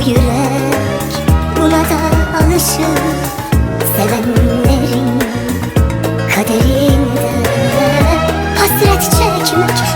bu yürek buna da alışır. Sevenlerin kaderinde Hasret çekmek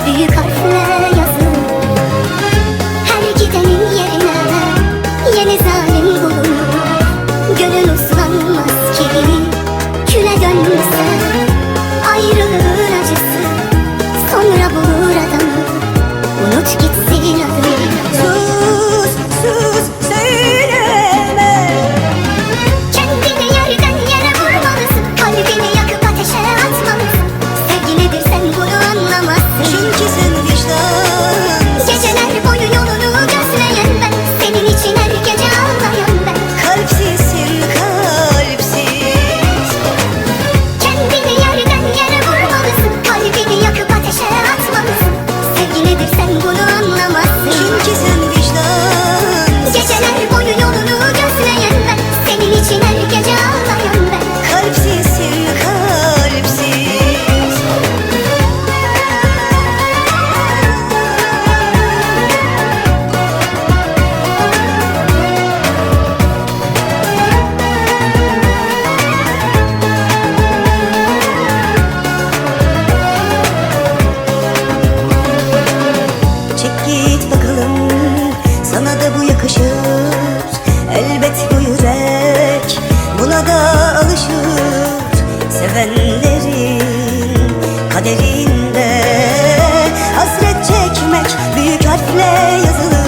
harfle yazılır